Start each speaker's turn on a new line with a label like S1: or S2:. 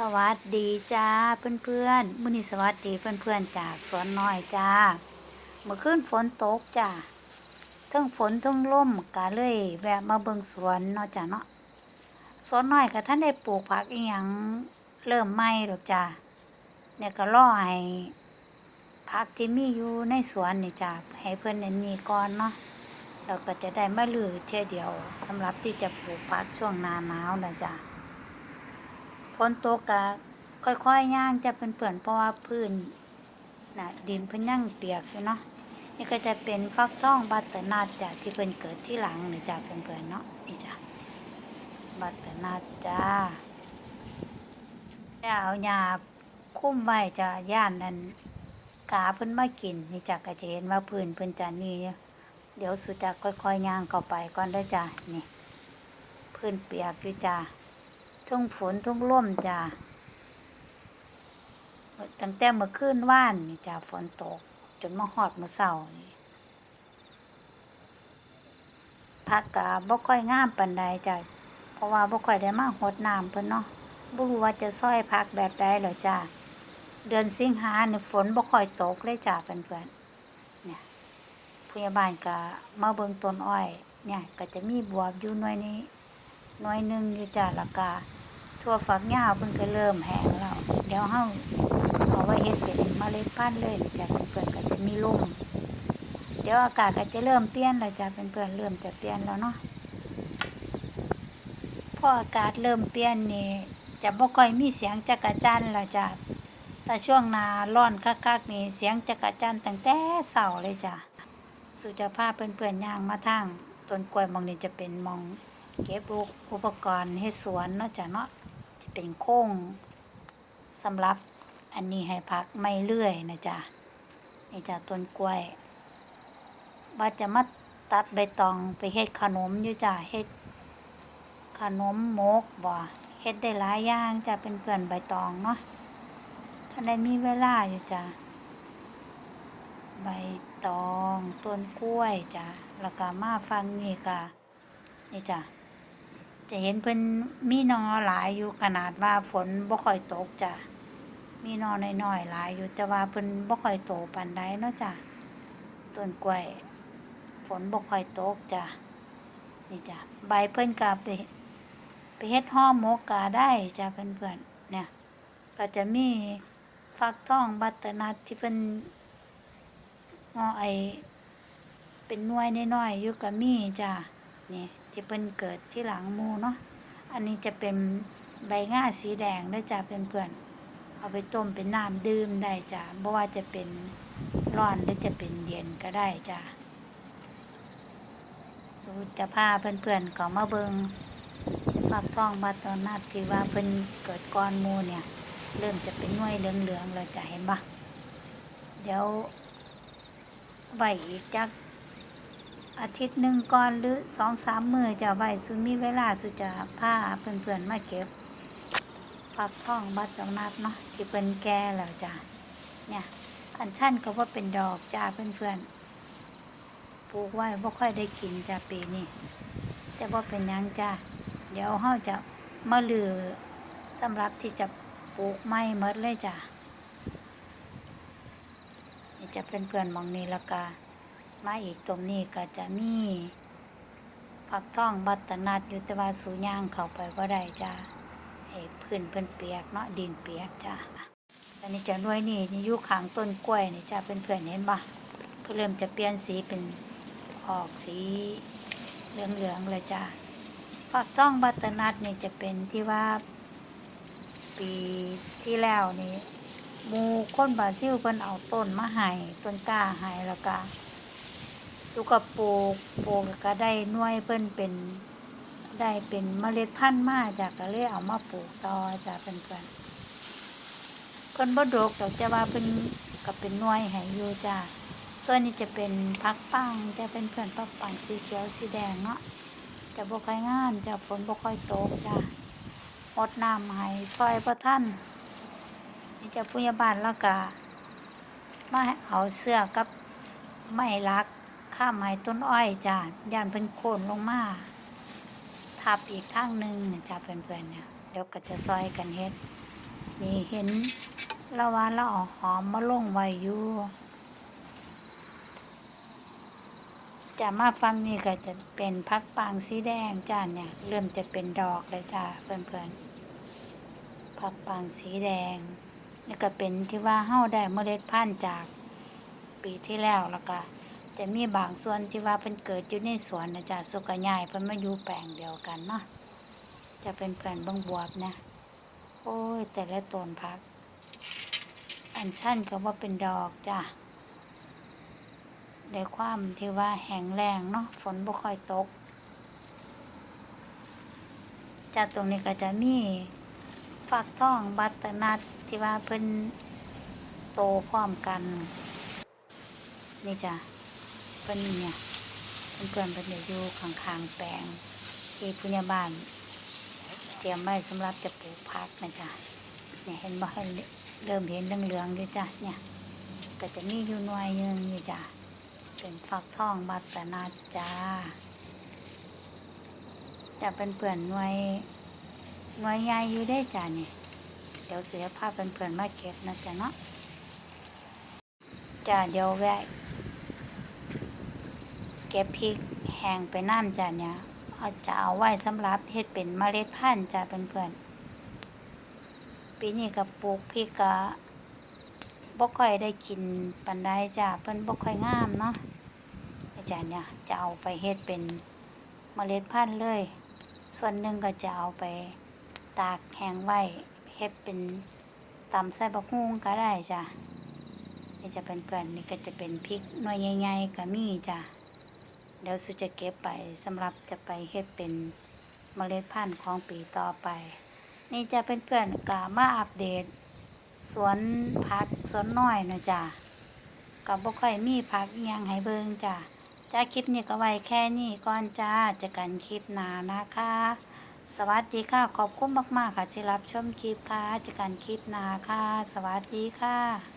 S1: สวัสดีจ้าเพื่อนๆมื้อนี้สวัสดีเพื่อนๆจากสวนน้อยจ้า เมื่อคืนฝนตกจ้าทั้งฝนทั้งลมก็เลยแวะมาเบิ่งสวนเนาะจ้าเนาะสวนน้อยก็ท่านได้ปลูกผักอีหยังเริ่มใหม่ดอกจ้าเนี่ยก็รอให้ผักที่มีอยู่ในสวนนี่จ้าให้เพิ่อนได้มีก่อนเนาะเราก็จะได้มาลือเท่เดียวสำหรับที่จะปลูกผักช่วงหน้าหนาวนะจ้ะ ฝนตกก็ค่อยๆย่างจะเป็นเปื่อนเพราะว่าพื้นน่ะดินเพิ่นยังเปียกอยู่เนาะนี่ก็จะเป็นฟักทองบัตเตอร์นัทจ้ะที่เพิ่นเกิดที่หลังนี่จ้ะเพื่อนๆเนาะนี่จ้ะบัตเตอร์นัทจ้าจะเอาหญ้าคุ้มไว้จะย่านนั้นกาเพิ่นมากินนี่จ้ะก็จะเห็นว่าพื้นเพิ่นจะนี่เดี๋ยวสุจะค่อยๆย่างเข้าไปก่อนเด้จ้ะนี่พื้นเปียกอยู่จ้ะ ทุ่งฝนทุ่งลมจ้ะตั้งแต่เมื่อคืนว่านนี่จ้ะฝนตก จนมาฮอดมื้อเช้านี่ผักกะบ่ค่อยงามปานใดจ้ะเพราะว่าบ่ค่อยได้มาหดน้ำเพิ่นเนาะบ่รู้ว่าจะซอยผักแบบใดหรอจ้ะเดือนสิงหานี่ฝนบ่ค่อยตกเลยจ้ะเพื่อนๆเนี่ยพยาบาลก็มาเบิ่งต้นอ้อย เนี่ยก็จะมีบวบอยู่หน่วยนี้หน่วยหนึ่งอยู่จ้ะแล้วก็ ทั่วฝักยาวเพิ่นก็เริ่มแห้งแล้วเดี๋ยวเฮาเอาไว้เฮ็ดเป็นเมล็ดพันธุ์เลยจะเพื่อนก็จะมีลุ่มเดี๋ยวอากาศก็จะเริ่มเปลี่ยนแล้วจ้ะเพื่อนๆเริ่มจะเปลี่ยนแล้วเนาะพออากาศเริ่มเปลี่ยนนี่จะบ่ค่อยมีเสียงจักรจันทร์แล้วจ้ะแต่ช่วงหน้าร้อนคักๆนี่เสียงจักรจันตั้งแต่เช้าเลยจ้ะสุจะพาเพื่อนๆย่างมาทางต้นกล้วยมองนี้จะเป็นมองเก็บอุปกรณ์เฮ็ดสวนเนาะจ้ะเนาะ เป็นโค้งสำหรับอันนี้ให้พักไม่เลื่อยนะจ๊ะนี่จ้ะต้นกล้วย ว่าจะมาตัดใบตองไปเฮ็ดขนมอยู่จ้ะเฮ็ดขนมมกบ่เฮ็ดได้หลายอย่างจ้ะเป็นเพื่อนใบตองเนาะถ้าได้มีเวลาอยู่จ้ะใบตองต้นกล้วยจ้ะแล้วก็มาฟังนี่ก็นี่จ้ะ จะเห็นเพิ่นมีนอหลายอยู่ขนาดว่าฝนบ่ค่อยตกจ้ะมีนอน้อยๆหลายอยู่แต่ว่าเพิ่นบ่ค่อยโตปานใดเนาะจ้ะต้นกล้วย ฝนบ่ค่อยตกจ้ะนี่จ้ะใบเพิ่นก็ไปไปเฮ็ดห่อหมกก็ได้จ้ะเพื่อนๆเนี่ย ก็จะมีฟักทองบัตรนัทที่เพิ่นงอไอเป็นน่วยน้อยๆอยู่กับมีจ้ะนี่ ที่เพิ่นเกิดที่หลังมูเนาะอันนี้จะเป็นใบง่าสีแดงด้อจ้ะเพื่อนๆเอาไปต้มเป็นน้ำดื่มได้จ้ะบ่ว่าจะเป็นร้อนหรือจะเป็นเย็นก็ได้จ้ะสูจะพาเพื่อนๆเขามาเบิงฟักทองบัตอนัดที่ว่าเพิ่นเกิดก้อนมูเนี่ย เริ่มจะเป็นน่วยเหลืองๆแล้วจ้ะเห็นปะเดี๋ยวไว้อีกจัก อาทิตย์หนึ่งก่อนหรือสองสามมือจะไว้สุมีเวลาสุจะพาเพื่อนๆมาเก็บผักท่องบัดตองนัดเนาะที่เป็นแก่แล้วจ้ะเนี่ยอันชั่นก็ว่าเป็นดอกจ้าเพื่อนๆปลูกไว้บ่ค่อยได้กินจ้าปีนี้แต่ว่าเป็นยังจ้าเดี๋ยวเฮาจะมาลือสำหรับที่จะปลูกไม้เมดเลยจ้านี่จะเป็นเพื่อนๆมองนี้ล้วก็ มาอีกตรงนี้ก็จะมีผักท่องบัตนัดยู่แต่ว่าสูย่างเข้าไปว่าได้จ้าให้พื้นเพิ่นเปียกเนาะดินเปียกจ้าอันนี้จะด้วยนี่อยู่ขางต้นกล้วยนี่จ้าเป็นเพื่อนๆเห็นปะเพิ่นเริ่มจะเปลี่ยนสีเป็นออกสีเหลืองๆเลยจ้าผักท่องบัตนัดนี่จะเป็นที่ว่าปีที่แล้วนี่มูคนบราซิลเพิ่นเอาต้นมาให้ต้นกล้าให้แล้วก็ สุกปลูกปลูกก็ได้น่วยเพิ่นเป็นได้เป็นเมล็ดพันธุ์มาจากก็เลยเอามาปลูกต่อจากเพิ่นเพิ่นเพิ่นบ่ดกดอกแต่ว่าเพิ่นก็เป็นน่วยให้อยู่จ้าส่วนนี้จะเป็นพักปังจะเป็นเพื่อนปักปังสีเขียวสีแดงเนาะจะบ่ค่อยงามจะฝนบ่ค่อยตกจ้าหดน้ำให้ซอยบ่ทันนี่จะพยาบาลแล้วก็มาเอาเสื้อกับไม้ลัก ข้ามไม้ต้นอ้อยจ้ะย่านเป็นโคนลงมาทับอีกข้างหนึ่งจ้ะเพื่อนๆเนี่ยเดี๋ยวก็จะซอยกันเฮ็ด นี่เห็นละวาเราเอาหอมมาลงไว้อยู่จะมาฟังนี่ก็จะเป็นพักปางสีแดงจ้าเนี่ย เริ่มจะเป็นดอกเลยจ้าเพื่อนๆพักปางสีแดงนี่ก็เป็นที่ว่าเฮ้าได้เมล็ดพันธุ์จากปีที่แล้วแล้วก็ จะมีบางส่วนที่ว่าเพิ่นเกิดอยู่ในสวนนะจ๊ะสุกยายเพิ่นมาอยู่แปลงเดียวกันเนาะจะเป็นเพื่อนเบิ่งบวบนะ โอ้ย แต่ละต้นพัก อันชั้นก็ว่าเป็นดอกจ้ะในความที่ว่าแห้งแรงเนาะฝนบ่ค่อยตกจากตรงนี้ก็จะมีฝักทองบัตเตอร์นัทที่ว่าเพิ่นโตพร้อมกัน นี่จ้ะ เพิ่นเนี่ยเพื่อนๆเพิ่นได้อยู่ข้างๆแปลง ที่ผู้ใหญ่บ้าน เตรียมไว้สำหรับจะปลูกผักนะจ๊ะเนี่ยเห็นบ่ให้เริ่มเห็นเหลืองๆอยู่จ้ะเนี่ยก็จะมีอยู่หน่วยนึงอยู่จ้ะเป็นฟักทองบัตนาจ้าจะเป็นเพื่อนหน่วยหน่วยใหญ่อยู่ได้จ้ะเนี่ยเดี๋ยวเสียภาพเป็นเพื่อนมาเก็บนะจ๊ะเนาะจ้ะเดี๋ยวแวะ ก็บพริกแห้งไปน้ำจ้ะเนี่ยเอาจะเอาไว้สำหรับเฮ็ดเป็นเมล็ดพันธุ์จ้ะเพื่อนๆปีนี้ก็ปลูกพริกก็บ่ค่อยได้กินปานใดจ้ะเพิ่นบ่ค่อยงามเนาะอาจารย์เนี่ยจะเอาไปเฮ็ดเป็นเมล็ดพันธุ์เลย ส่วนหนึ่งก็จะเอาไปตากแห้งไว้เฮ็ดเป็นตำใส่บักฮุ่งก็ได้จ้ะนี่จะเป็นเพื่อนนี่ก็จะเป็นพริกหน่วยใหญ่ๆก็มีจ้ะ เดี๋ยวสุจะเก็บไปสำหรับจะไปเฮ็ดเป็นเมล็ดพันธุ์ของปีต่อไป นี่จะเป็นเพื่อนกามาอัปเดต สวนผักสวนน้อยนะจ้ะกับบ่ค่อยมีผักยังให้เบิ่งจ้ะจ้าคลิปนี้ก็ไว้แค่นี้ก่อนจ้าเจะกันคลิปหน้านะคะ สวัสดีค่ะขอบคุณมากๆค่ะที่รับชมคลิปค่ะเจะกันคลิปหน้าค่ะ สวัสดีค่ะ